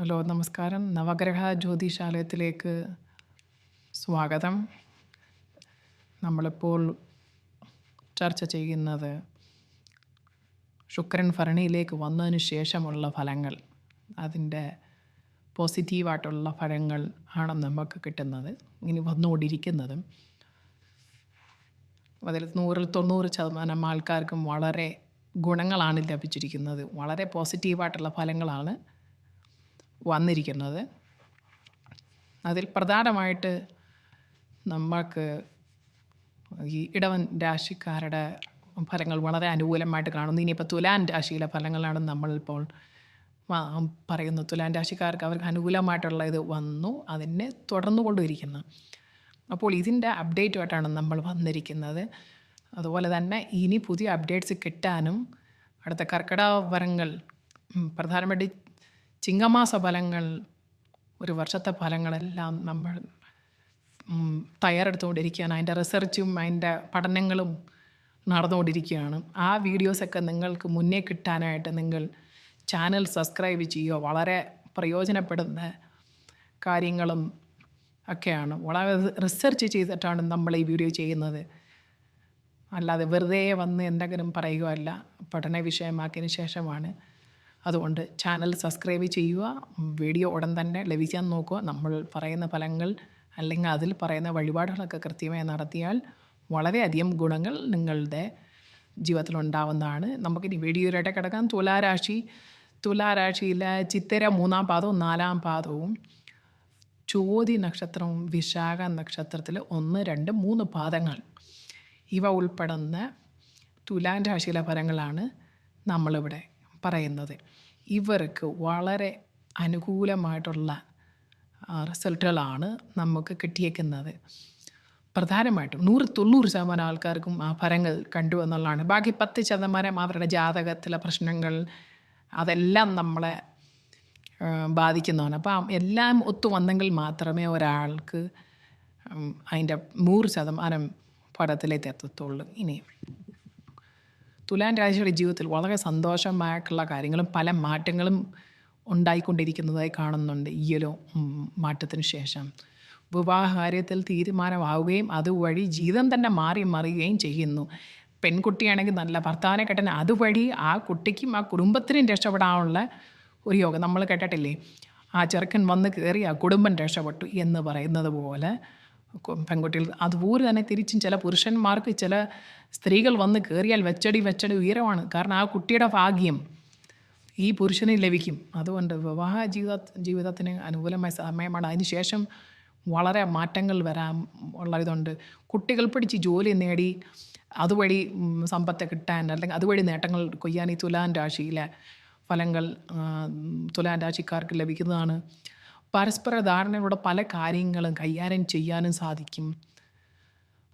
Hello നമസ്കാരം. നവഗ്രഹ ജ്യോതിശാലയത്തിലേക്ക് സ്വാഗതം. നമ്മളിപ്പോൾ ചർച്ച ചെയ്യുന്നത് ശുക്രൻ ഭരണിയിലേക്ക് വന്നതിന് ശേഷമുള്ള ഫലങ്ങൾ അതിന്റെ പോസിറ്റീവായിട്ടുള്ള ഫലങ്ങൾ ആണ് നമുക്ക് കിട്ടുന്നത് ഇനി വന്നുകൊണ്ടിരിക്കുന്നതും. അതിൽ നൂറിൽ തൊണ്ണൂറ് ശതമാനം ആൾക്കാർക്കും വളരെ ഗുണങ്ങളാണ് ലഭിച്ചിരിക്കുന്നത്. വളരെ പോസിറ്റീവായിട്ടുള്ള ഫലങ്ങളാണ് വന്നിരിക്കുന്നത്. അതിൽ പ്രധാനമായിട്ട് നമ്മൾക്ക് ഈ ഇടവൻ രാശിക്കാരുടെ ഫലങ്ങൾ വളരെ അനുകൂലമായിട്ട് കാണുന്നു. ഇനിയിപ്പോൾ തുലാൻ രാശിയിലെ ഫലങ്ങളാണ് നമ്മളിപ്പോൾ പറയുന്നു തുലാൻ രാശിക്കാർക്ക് അവർക്ക് അനുകൂലമായിട്ടുള്ള ഇത് വന്നു അതിനെ തുടർന്നു കൊണ്ടിരിക്കുന്നു അപ്പോൾ ഇതിന്റെ അപ്ഡേറ്റുമായിട്ടാണ് നമ്മൾ വന്നിരിക്കുന്നത്. അതുപോലെ തന്നെ ഇനി പുതിയ അപ്ഡേറ്റ്സ് കിട്ടാനും അടുത്ത കർക്കിടക വരങ്ങൾ പ്രധാനമായിട്ട് ചിങ്ങമാസ ഫലങ്ങൾ ഒരു വർഷത്തെ ഫലങ്ങളെല്ലാം നമ്മൾ തയ്യാറെടുത്തുകൊണ്ടിരിക്കുകയാണ്. അതിന്റെ റിസർച്ചും അതിന്റെ പഠനങ്ങളും നടന്നുകൊണ്ടിരിക്കുകയാണ്. ആ വീഡിയോസൊക്കെ നിങ്ങൾക്ക് മുന്നേ കിട്ടാനായിട്ട് നിങ്ങൾ ചാനൽ സബ്സ്ക്രൈബ് ചെയ്യുക. വളരെ പ്രയോജനപ്പെടുന്ന കാര്യങ്ങളും ഒക്കെയാണ്. വളരെ റിസർച്ച് ചെയ്തിട്ടാണ് നമ്മൾ ഈ വീഡിയോ ചെയ്യുന്നത്. അല്ലാതെ വെറുതെ വന്ന് എന്തെങ്കിലും പറയുകയല്ല. പഠന വിഷയമാക്കിയതിന് ശേഷമാണ് അതുകൊണ്ട് ചാനൽ സബ്സ്ക്രൈബ് ചെയ്യുക വീഡിയോ ഉടൻ തന്നെ ലഭിക്കാൻ നോക്കുക. നമ്മൾ പറയുന്ന ഫലങ്ങൾ അല്ലെങ്കിൽ അതിൽ പറയുന്ന വഴിപാടുകളൊക്കെ കൃത്യമായി നടത്തിയാൽ വളരെയധികം ഗുണങ്ങൾ നിങ്ങളുടെ ജീവിതത്തിലുണ്ടാവുന്നതാണ്. നമുക്കിനി വീഡിയോയിലായിട്ട് കിടക്കാം. തുലാരാശി തുലാരാശിയിലെ ചിത്തിര മൂന്നാം പാദവും നാലാം പാദവും ചോതി നക്ഷത്രവും വിശാഖ നക്ഷത്രത്തിൽ ഒന്ന് രണ്ട് മൂന്ന് പാദങ്ങൾ. ഇവ ഉൾപ്പെടുന്ന തുലാൻ രാശിയിലെ ഫലങ്ങളാണ് നമ്മളിവിടെ പറയുന്നത്. ഇവർക്ക് വളരെ അനുകൂലമായിട്ടുള്ള റിസൾട്ടുകളാണ് നമുക്ക് കിട്ടിയേക്കുന്നത്. പ്രധാനമായിട്ടും നൂറ് തൊണ്ണൂറ് ശതമാനം ആൾക്കാർക്കും ആ ഫലങ്ങൾ കണ്ടു എന്നുള്ളതാണ്. ബാക്കി പത്ത് ശതമാനം അവരുടെ ജാതകത്തിലെ പ്രശ്നങ്ങൾ അതെല്ലാം നമ്മളെ ബാധിക്കുന്നതാണ്. അപ്പം എല്ലാം ഒത്തു വന്നെങ്കിൽ മാത്രമേ ഒരാൾക്ക് അതിന്റെ നൂറ് ശതമാനം ഫലത്തിലേക്ക് എത്തത്തുള്ളൂ ഇനി തുലാൻ രാശിയുടെ ജീവിതത്തിൽ വളരെ സന്തോഷമായിട്ടുള്ള കാര്യങ്ങളും പല മാറ്റങ്ങളും ഉണ്ടായിക്കൊണ്ടിരിക്കുന്നതായി കാണുന്നുണ്ട് ഈ ഒരു മാറ്റത്തിന് ശേഷം. വിവാഹ കാര്യത്തിൽ തീരുമാനമാവുകയും അതുവഴി ജീവിതം തന്നെ മാറി മറിയുകയും ചെയ്യുന്നു. പെൺകുട്ടിയാണെങ്കിൽ നല്ല ഭർത്താവിനെ കെട്ടാൻ അതുവഴി ആ കുട്ടിക്കും ആ കുടുംബത്തിനും രക്ഷപ്പെടാനുള്ള ഒരു യോഗം. നമ്മൾ കേട്ടിട്ടില്ലേ? ആ ചെറുക്കൻ വന്ന് കയറി ആ കുടുംബം രക്ഷപ്പെട്ടു എന്ന് പറയുന്നത് പോലെ പെൺകുട്ടികൾ. അതുപോലെ തന്നെ തിരിച്ചും ചില പുരുഷന്മാർക്ക് ചില സ്ത്രീകൾ വന്ന് കയറിയാൽ വെച്ചടി വെച്ചടി ഉയരമാണ്. കാരണം ആ കുട്ടിയുടെ ഭാഗ്യം ഈ പുരുഷന് ലഭിക്കും. അതുകൊണ്ട് വിവാഹ ജീവിത ജീവിതത്തിന് അനുകൂലമായ സമയമാണ്. അതിനുശേഷം വളരെ മാറ്റങ്ങൾ വരാൻ ഉള്ളതുകൊണ്ട് കുട്ടികൾ പിടിച്ച് ജോലി നേടി അതുവഴി സമ്പത്ത് കിട്ടാൻ അല്ലെങ്കിൽ അതുവഴി നേട്ടങ്ങൾ കൊയ്യാൻ ഈ തുലാൻ രാശിയിലെ ഫലങ്ങൾ തുലാൻ രാശിക്കാർക്ക് ലഭിക്കുന്നതാണ്. പരസ്പര ധാരണയിലൂടെ പല കാര്യങ്ങളും കൈകാര്യം ചെയ്യാനും സാധിക്കും.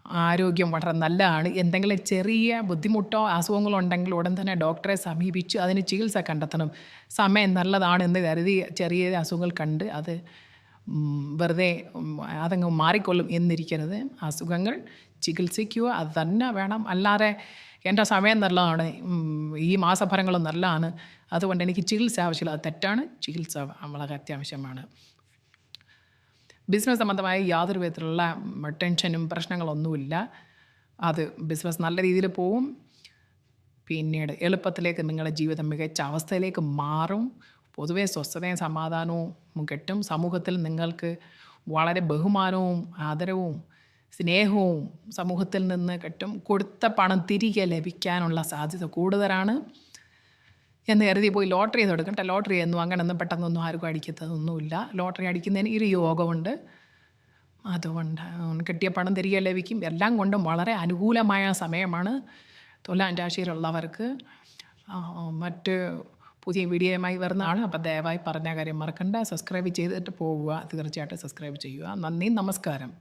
ആരോഗ്യം വളരെ നല്ലതാണ്. എന്തെങ്കിലും ചെറിയ ബുദ്ധിമുട്ടോ അസുഖങ്ങളോ ഉണ്ടെങ്കിൽ ഉടൻ തന്നെ ഡോക്ടറെ സമീപിച്ച് അതിന് ചികിത്സ കണ്ടെത്തണം. സമയം നല്ലതാണെന്ന് കരുതി ചെറിയ അസുഖങ്ങൾ കണ്ട് അത് വെറുതെ അതങ്ങ് മാറിക്കൊള്ളും എന്നിരിക്കരുത്. അസുഖങ്ങൾ ചികിത്സിക്കുക അത് തന്നെ വേണം. അല്ലാതെ എന്റെ സമയം നല്ലതാണ്. ഈ മാസഫലങ്ങളും നല്ലതാണ്. അതുകൊണ്ട് എനിക്ക് ചികിത്സ ആവശ്യമില്ല. അത് തെറ്റാണ്. ചികിത്സ വളരെ അത്യാവശ്യമാണ്. ബിസിനസ് സംബന്ധമായി യാതൊരു വിധത്തിലുള്ള ടെൻഷനും പ്രശ്നങ്ങളൊന്നുമില്ല. അത് ബിസിനസ് നല്ല രീതിയിൽ പോവും. പിന്നീട് എളുപ്പത്തിലേക്ക് നിങ്ങളുടെ ജീവിതം മികച്ച അവസ്ഥയിലേക്ക് മാറും. പൊതുവെ സ്വസ്ഥതയും സമാധാനവും കിട്ടും. സമൂഹത്തിൽ നിങ്ങൾക്ക് വളരെ ബഹുമാനവും ആദരവും സ്നേഹവും സമൂഹത്തിൽ നിന്ന് കിട്ടും കൊടുത്ത പണം തിരികെ ലഭിക്കാനുള്ള സാധ്യത കൂടുതലാണ്. എന്ന് കരുതി പോയി ലോട്ടറി ചെയ്ത് എടുക്കട്ടെ ലോട്ടറി ഒന്നും അങ്ങനെയൊന്നും പെട്ടെന്നൊന്നും ആർക്കും അടിക്കത്തതൊന്നുമില്ല ലോട്ടറി അടിക്കുന്നതിന് ഒരു യോഗമുണ്ട് അതുകൊണ്ട് കിട്ടിയ പണം തിരികെ ലഭിക്കും. എല്ലാം കൊണ്ടും വളരെ അനുകൂലമായ സമയമാണ് തുലാൻ രാശിയിലുള്ളവർക്ക്. മറ്റ് പുതിയ വീഡിയോയുമായി വരുന്നതാണ് അപ്പോൾ ദയവായി പറഞ്ഞ കാര്യം മറക്കണ്ട. സബ്സ്ക്രൈബ് ചെയ്തിട്ട് പോവുക. തീർച്ചയായിട്ടും സബ്സ്ക്രൈബ് ചെയ്യുക. നന്ദി നമസ്കാരം.